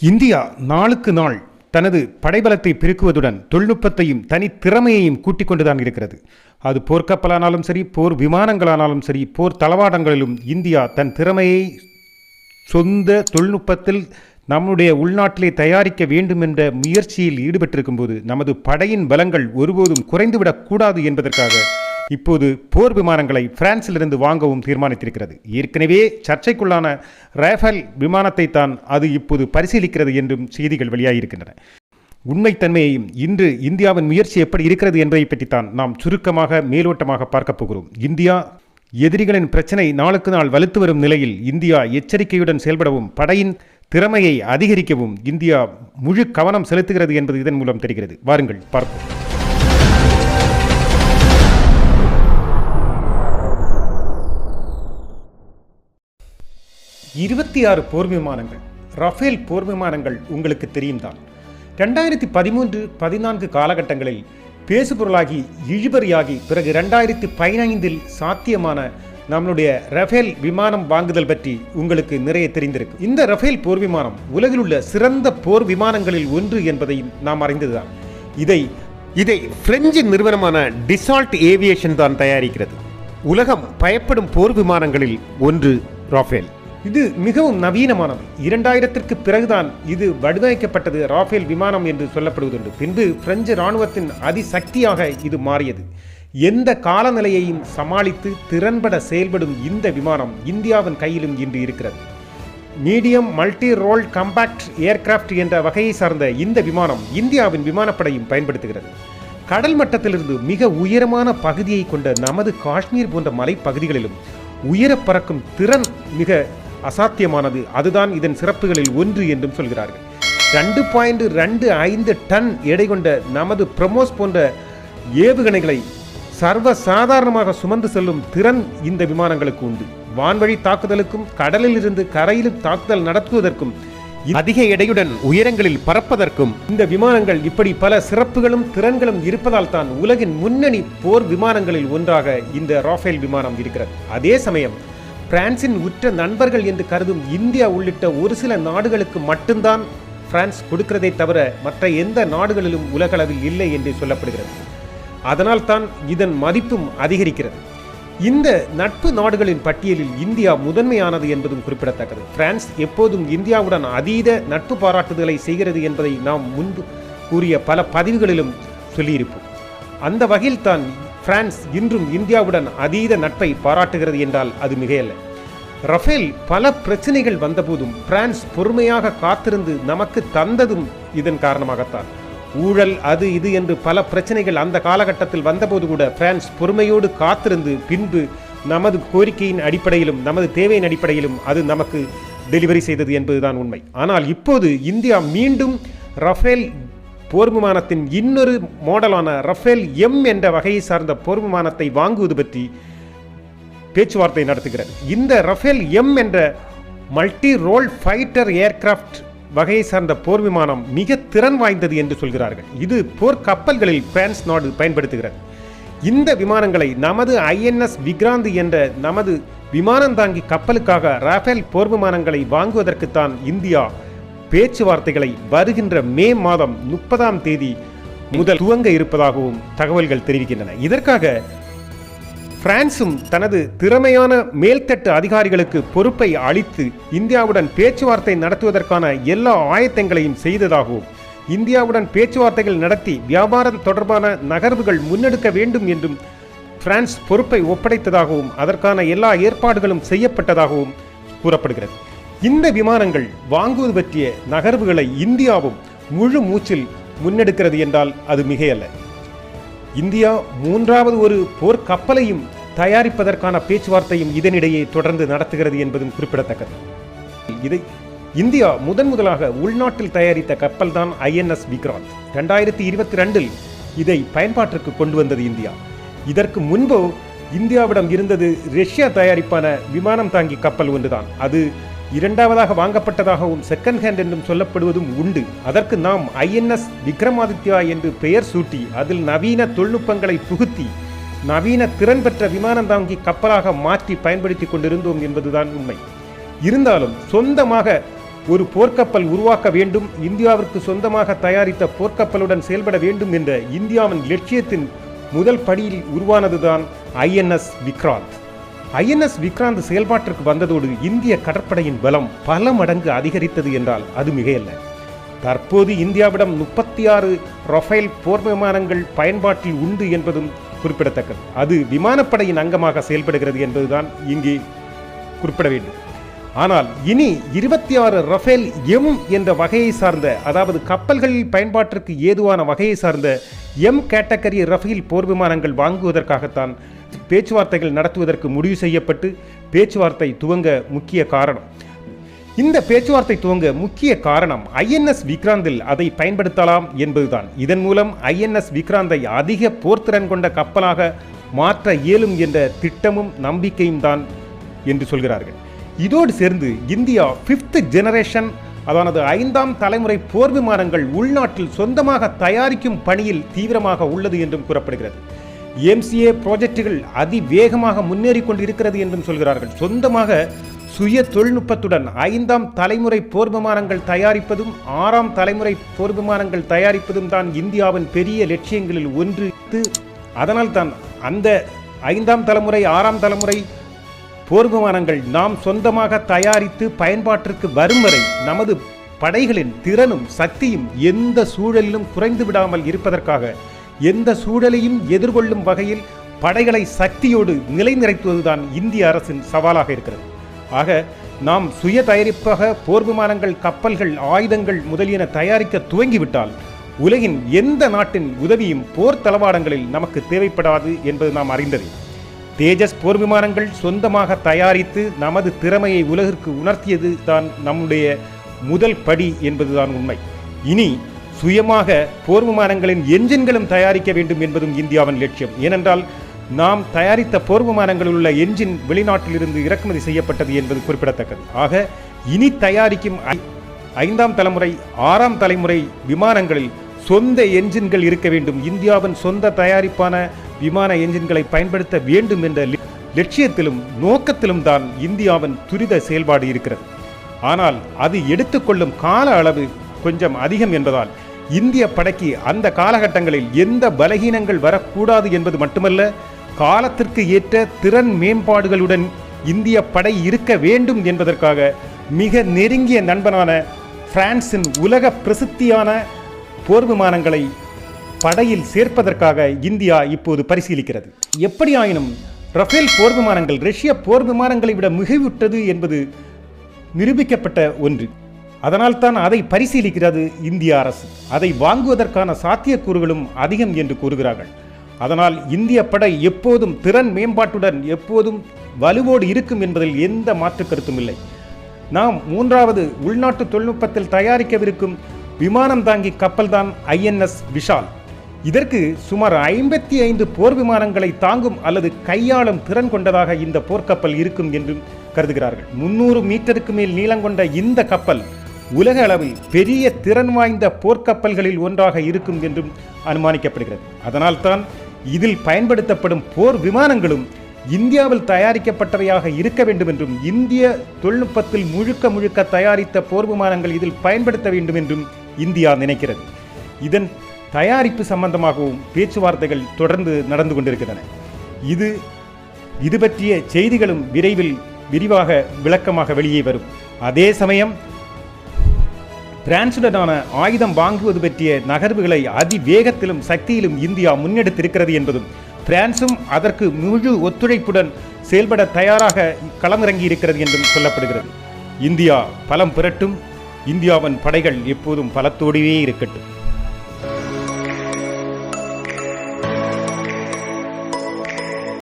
India நாளுக்கு நாள் தனது படைபலத்தை பெருக்குவதுடன் தொழில்நுட்பத்தையும் தனித்திறமையையும் கூட்டிக் கொண்டுதான் இருக்கிறது. அது போர்க்கப்பலானாலும் சரி போர் விமானங்களானாலும் சரி போர் தளவாடங்களிலும் இந்தியா தன் திறமையை சொந்த தொழில்நுட்பத்தில் நம்முடைய உள்நாட்டிலே தயாரிக்க வேண்டும் என்ற முயற்சியில் ஈடுபட்டிருக்கும் போது நமது படையின் பலங்கள் ஒருபோதும் குறைந்துவிடக்கூடாது என்பதற்காக இப்போது போர் விமானங்களை பிரான்சிலிருந்து வாங்கவும் தீர்மானித்திருக்கிறது. ஏற்கனவே சர்ச்சைக்குள்ளான ரேஃபேல் விமானத்தை தான் அது இப்போது பரிசீலிக்கிறது என்றும் செய்திகள் வெளியாகியிருக்கின்றன. உண்மைத்தன்மையையும் இன்று இந்தியாவின் முயற்சி எப்படி இருக்கிறது என்பதை பற்றித்தான் நாம் சுருக்கமாக மேலோட்டமாக பார்க்கப் போகிறோம். இந்தியா எதிரிகளின் பிரச்சனை நாளுக்கு நாள் வலுத்து வரும் நிலையில் இந்தியா எச்சரிக்கையுடன் செயல்படவும் படையின் திறமையை அதிகரிக்கவும் இந்தியா முழு கவனம் செலுத்துகிறது என்பது இதன் மூலம் தெரிகிறது. வாருங்கள் பார்ப்போம். இருபத்தி ஆறு போர் விமானங்கள். ரஃபேல் போர் விமானங்கள் உங்களுக்கு தெரியும் தான் ரெண்டாயிரத்தி பதிமூன்று பதினான்கு காலகட்டங்களில் பேசுபொருளாகி இழுபறியாகி பிறகு ரெண்டாயிரத்தி பதினைந்தில் சாத்தியமான நம்மளுடைய ரஃபேல் விமானம் வாங்குதல் பற்றி உங்களுக்கு நிறைய தெரிந்திருக்கு. இந்த ரஃபேல் போர் விமானம் உலகில் உள்ள சிறந்த போர் விமானங்களில் ஒன்று என்பதையும் நாம் அறிந்ததுதான். இதை இதை பிரெஞ்சு நிறுவனமான டிசால்ட் ஏவியேஷன் தான் தயாரிக்கிறது. உலகம் பயப்படும் போர் விமானங்களில் ஒன்று ரஃபேல். இது மிகவும் நவீனமானது. இரண்டாயிரத்திற்கு பிறகுதான் இது வடிவமைக்கப்பட்டது ராஃபேல் விமானம் என்று சொல்லப்படுவதுண்டு. பின்பு பிரெஞ்சு இராணுவத்தின் அதிசக்தியாக இது மாறியது. எந்த காலநிலையையும் சமாளித்து திறன்பட செயல்படும் இந்த விமானம் இந்தியாவின் கையிலும் இன்று இருக்கிறது. Medium multi role compact aircraft என்ற வகையை சார்ந்த இந்த விமானம் இந்தியாவின் விமானப்படையும் பயன்படுத்துகிறது. கடல் மட்டத்திலிருந்து மிக உயரமான பகுதியை கொண்ட நமது காஷ்மீர் போன்ற மலைப்பகுதிகளிலும் உயர பறக்கும் திறன் மிக அசாத்தியமானது. அதுதான் இதன் சிறப்புகளில் ஒன்று என்றும் சொல்கிறார்கள். ரெண்டு பாயிண்ட் ரெண்டு ஐந்து டன் எடை கொண்ட நமது பிரமோஸ் போன்ற ஏவுகணைகளை சர்வ சாதாரணமாக சுமந்து செல்லும் திறன் இந்த விமானங்களுக்கு உண்டு. வான்வழி தாக்குதலுக்கும் கடலில் இருந்து கரையிலும் தாக்குதல் நடத்துவதற்கும் அதிக எடையுடன் உயரங்களில் பறப்பதற்கும் இந்த விமானங்கள் இப்படி பல சிறப்புகளும் திறன்களும் இருப்பதால் தான் உலகின் முன்னணி போர் விமானங்களில் ஒன்றாக இந்த ராஃபேல் விமானம் இருக்கிறது. அதே சமயம் பிரான்சின் உற்ற நண்பர்கள் என்று கருதும் இந்தியா உள்ளிட்ட ஒரு சில நாடுகளுக்கு மட்டும்தான் பிரான்ஸ் கொடுக்கிறதை தவிர மற்ற எந்த நாடுகளிலும் உலகளவில் இல்லை என்று சொல்லப்படுகிறது. அதனால் தான் இதன் மதிப்பும் அதிகரிக்கிறது. இந்த நட்பு நாடுகளின் பட்டியலில் இந்தியா முதன்மையானது என்பதும் குறிப்பிடத்தக்கது. பிரான்ஸ் எப்போதும் இந்தியாவுடன் அதீத நட்பு பாராட்டுதலை செய்கிறது என்பதை நாம் முன்பு கூறிய பல பதிவுகளிலும் சொல்லியிருப்போம். அந்த வகையில் தான் பிரான்ஸ் இன்றும் இந்தியாவுடன் அதீத நட்பை பாராட்டுகிறது என்றால் அது மிகையல்ல. ரஃபேல் பல பிரச்சனைகள் வந்தபோதும் பிரான்ஸ் பொறுமையாக காத்திருந்து நமக்கு தந்ததும் இதன் காரணமாகத்தான். ஊழல் அது இது என்று பல பிரச்சனைகள் அந்த காலகட்டத்தில் வந்தபோது கூட பிரான்ஸ் பொறுமையோடு காத்திருந்து பின்பு நமது கோரிக்கையின் அடிப்படையிலும் நமது தேவையின் அடிப்படையிலும் அது நமக்கு டெலிவரி செய்தது என்பதுதான் உண்மை. ஆனால் இப்போது இந்தியா மீண்டும் ரஃபேல் போர் விமானத்தின் இன்னொரு மாடலான ரஃபேல் எம் என்ற வகையை சார்ந்த போர் விமானத்தை வாங்குவது பற்றி பேச்சுவார்த்தை நடத்துகிறது இந்த ரஃபேல் எம் என்ற மல்டி ரோல் ஃபைட்டர் ஏர்கிராஃப்ட் வகையை சார்ந்த போர் விமானம் மிக திறன் வாய்ந்தது என்று சொல்கிறார்கள். இது போர் கப்பல்களில் பிரான்ஸ் நாடு பயன்படுத்துகிறது இந்த விமானங்களை நமது ஐஎன்எஸ் விக்ராந்த் என்ற நமது விமானந்தாங்கி கப்பலுக்காக ரஃபேல் போர் விமானங்களை வாங்குவதற்குத்தான் இந்தியா பேச்சுவார்த்தைகளை வருகின்ற மே மாதம் முப்பதாம் தேதி முதல் துவங்க இருப்பதாகவும் தகவல்கள் தெரிவிக்கின்றன. இதற்காக பிரான்சும் தனது திறமையான மேல்தட்டு அதிகாரிகளுக்கு பொறுப்பை அளித்து இந்தியாவுடன் பேச்சுவார்த்தை நடத்துவதற்கான எல்லா ஆயத்தங்களையும் செய்ததாகவும் இந்தியாவுடன் பேச்சுவார்த்தைகள் நடத்தி வியாபாரம் தொடர்பான நகர்வுகள் முன்னெடுக்க வேண்டும் என்றும் பிரான்ஸ் பொறுப்பை ஒப்படைத்ததாகவும் அதற்கான எல்லா ஏற்பாடுகளும் செய்யப்பட்டதாகவும் கூறப்படுகிறது. இந்த விமானங்கள் வாங்குவது பற்றிய நகர்வுகளை இந்தியாவும் முழு மூச்சில் முன்னெடுக்கிறது என்றால் அது மிகையல்ல. இந்தியா மூன்றாவது ஒரு போர்க்கப்பலையும் தயாரிப்பதற்கான பேச்சுவார்த்தையும் இதனிடையே தொடர்ந்து நடத்துகிறது என்பதும் குறிப்பிடத்தக்கது. இதை இந்தியா முதன் முதலாக உள்நாட்டில் தயாரித்த கப்பல் தான் ஐஎன்எஸ் விக்ராந்த். ரெண்டாயிரத்தி இருபத்தி ரெண்டில் இதை பயன்பாட்டிற்கு கொண்டு வந்தது இந்தியா. இதற்கு முன்பு இந்தியாவிடம் இருந்தது ரஷ்யா தயாரிப்பான விமானம் தாங்கி கப்பல் ஒன்றுதான். அது இரண்டாவதாக வாங்கப்பட்டதாகவும் செகண்ட் ஹேண்ட் என்றும் சொல்லப்படுவதும் உண்டு. அதற்கு நாம் ஐஎன்எஸ் விக்ரமாதித்யா என்று பெயர் சூட்டி அதில் நவீன தொழில்நுட்பங்களை புகுத்தி நவீன திறன் பெற்ற விமானம் தாங்கி கப்பலாக மாற்றி பயன்படுத்தி கொண்டிருந்தோம் என்பதுதான் உண்மை. இருந்தாலும் சொந்தமாக ஒரு போர்க்கப்பல் உருவாக்க வேண்டும் இந்தியாவிற்கு சொந்தமாக தயாரித்த போர்க்கப்பலுடன் செயல்பட வேண்டும் என்ற இந்தியாவின் லட்சியத்தின் முதல் படியில் உருவானதுதான் ஐஎன்எஸ் விக்ராந்த். ஐஎன்எஸ் விக்ராந்த் செயல்பாட்டிற்கு வந்ததோடு இந்திய கடற்படையின் பலம் பல மடங்கு அதிகரித்தது என்றால் அது மிகையல்ல. தற்போது இந்தியாவிடம் முப்பத்தி ஆறு ரஃபேல் போர் விமானங்கள் பயன்பாட்டில் உண்டு என்பதும் குறிப்பிடத்தக்கது. அது விமானப்படையின் அங்கமாக செயல்படுகிறது என்பதுதான் இங்கே குறிப்பிட வேண்டும். ஆனால் இனி இருபத்தி ஆறு ரஃபேல் எம் என்ற வகையை சார்ந்த அதாவது கப்பல்களில் பயன்பாட்டிற்கு ஏதுவான வகையை சார்ந்த எம் கேட்டகரி ரஃபேல் போர் விமானங்கள் வாங்குவதற்காகத்தான் பேச்சுவார்த்தைகள் நடத்துவதற்கு முடிவு செய்யப்பட்டு பேச்சுவார்த்தை துவங்க முக்கிய காரணம். இந்த பேச்சுவார்த்தை துவங்க முக்கிய காரணம் ஐஎன்எஸ் விக்ராந்தில் அதை பயன்படுத்தலாம் என்பதுதான். இதன் மூலம் ஐஎன்எஸ் விக்ராந்தை அதிக போர்த்திறன் கொண்ட கப்பலாக மாற்ற இயலும் என்ற திட்டமும் நம்பிக்கையும் தான் என்று சொல்கிறார்கள். இதோடு சேர்ந்து இந்தியா ஃபிஃப்த் ஜெனரேஷன் அதானது ஐந்தாம் தலைமுறை போர் விமானங்கள் உள்நாட்டில் சொந்தமாக தயாரிக்கும் பணியில் தீவிரமாக உள்ளது என்றும் கூறப்படுகிறது. எம்சிஏ ப்ராஜெக்டுகள் அதிவேகமாக முன்னேறி கொண்டிருக்கிறது என்றும் சொல்கிறார்கள். சொந்தமாக சுய தொழில்நுட்பத்துடன் ஐந்தாம் தலைமுறை போர் விமானங்கள் தயாரிப்பதும் ஆறாம் தலைமுறை போர் விமானங்கள் தயாரிப்பதும் தான் இந்தியாவின் பெரிய லட்சியங்களில் ஒன்று. அதனால் தான் அந்த ஐந்தாம் தலைமுறை ஆறாம் தலைமுறை போர் விமானங்கள் நாம் சொந்தமாக தயாரித்து பயன்பாட்டிற்கு வரும் வரை நமது படைகளின் திறனும் சக்தியும் எந்த சூழலிலும் குறைந்து விடாமல் இருப்பதற்காக எந்த சூழலையும் எதிர்கொள்ளும் வகையில் படைகளை சக்தியோடு நிலைநிறைத்துவதுதான் இந்திய அரசின் சவாலாக இருக்கிறது. ஆக நாம் சுய தயாரிப்பாக போர் விமானங்கள் கப்பல்கள் ஆயுதங்கள் முதலியன தயாரிக்க துவங்கிவிட்டால் உலகின் எந்த நாட்டின் உதவியும் போர் தளவாடங்களில் நமக்கு தேவைப்படாது என்பது நாம் அறிந்தது. தேஜஸ் போர் விமானங்கள் சொந்தமாக தயாரித்து நமது திறமையை உலகிற்கு உணர்த்தியது தான் நம்முடைய முதல் படி என்பதுதான் உண்மை. இனி சுயமாக போர் விமானங்களின் என்ஜின்களும் தயாரிக்க வேண்டும் என்பதும் இந்தியாவின் லட்சியம். ஏனென்றால் நாம் தயாரித்த போர் விமானங்களில் உள்ள என்ஜின் வெளிநாட்டிலிருந்து இறக்குமதி செய்யப்பட்டது என்பது குறிப்பிடத்தக்கது. ஆக இனி தயாரிக்கும் ஐந்தாம் தலைமுறை ஆறாம் தலைமுறை விமானங்களில் சொந்த என்ஜின்கள் இருக்க வேண்டும். இந்தியாவின் சொந்த தயாரிப்பான விமான என்ஜின்களை பயன்படுத்த வேண்டும் என்ற லட்சியத்திலும் நோக்கத்திலும் தான் இந்தியாவின் துரித செயல்பாடு இருக்கிறது. ஆனால் அது எடுத்துக்கொள்ளும் கால அளவு கொஞ்சம் அதிகம் என்பதால் இந்திய படைக்கு அந்த காலகட்டங்களில் எந்த பலகீனங்கள் வரக்கூடாது என்பது மட்டுமல்ல காலத்திற்கு ஏற்ற திறன் மேம்பாடுகளுடன் இந்திய படை இருக்க வேண்டும் என்பதற்காக மிக நெருங்கிய நண்பனான பிரான்சின் உலக பிரசித்தியான போர் விமானங்களை படையில் சேர்ப்பதற்காக இந்தியா இப்போது பரிசீலிக்கிறது. எப்படியாயினும் ரஃபேல் போர் விமானங்கள் ரஷ்ய போர் விமானங்களை விட மிகைவிட்டது என்பது நிரூபிக்கப்பட்ட ஒன்று. அதனால்தான் அதை பரிசீலிக்கிறது இந்திய அரசு. அதை வாங்குவதற்கான சாத்தியக்கூறுகளும் அதிகம் என்று கூறுகிறார்கள். அதனால் இந்திய படை எப்போதும் திறன் மேம்பாட்டுடன் எப்போதும் வலுவோடு இருக்கும் என்பதில் எந்த மாற்று கருத்தும் இல்லை. நாம் மூன்றாவது உள்நாட்டு தொழில்நுட்பத்தில் தயாரிக்கவிருக்கும் விமானம் தாங்கி கப்பல்தான் ஐஎன்எஸ் விஷால். இதற்கு சுமார் ஐம்பத்தி ஐந்து போர் விமானங்களை தாங்கும் அல்லது கையாளும் திறன் கொண்டதாக இந்த போர்க்கப்பல் இருக்கும் என்றும் கருதுகிறார்கள். முன்னூறு மீட்டருக்கு மேல் நீளம் கொண்ட இந்த கப்பல் உலக அளவில் பெரிய திறன் வாய்ந்த போர்க்கப்பல்களில் ஒன்றாக இருக்கும் என்றும் அனுமானிக்கப்படுகிறது. அதனால்தான் இதில் பயன்படுத்தப்படும் போர் விமானங்களும் இந்தியாவில் தயாரிக்கப்பட்டவையாக இருக்க வேண்டும் என்றும் இந்திய தொழில்நுட்பத்தில் முழுக்க முழுக்க தயாரித்த போர் விமானங்கள் இதில் பயன்படுத்த வேண்டும் என்றும் இந்தியா நினைக்கிறது. இதன் தயாரிப்பு சம்பந்தமாகவும் பேச்சுவார்த்தைகள் தொடர்ந்து நடந்து கொண்டிருக்கின்றன. இது இது பற்றிய செய்திகளும் விரைவில் விரிவாக விளக்கமாக வெளியே வரும். அதே சமயம் பிரான்சுடனான ஆயுதம் வாங்குவது பற்றிய நகர்வுகளை அதிவேகத்திலும் சக்தியிலும் இந்தியா முன்னெடுத்திருக்கிறது என்பதும் பிரான்சும் அதற்கு முழு ஒத்துழைப்புடன் செயல்பட தயாராக களமிறங்கி இருக்கிறது என்றும் சொல்லப்படுகிறது. இந்தியா பலம் புரட்டும் இந்தியாவின் படைகள் எப்போதும் பலத்தோடவே இருக்கட்டும்.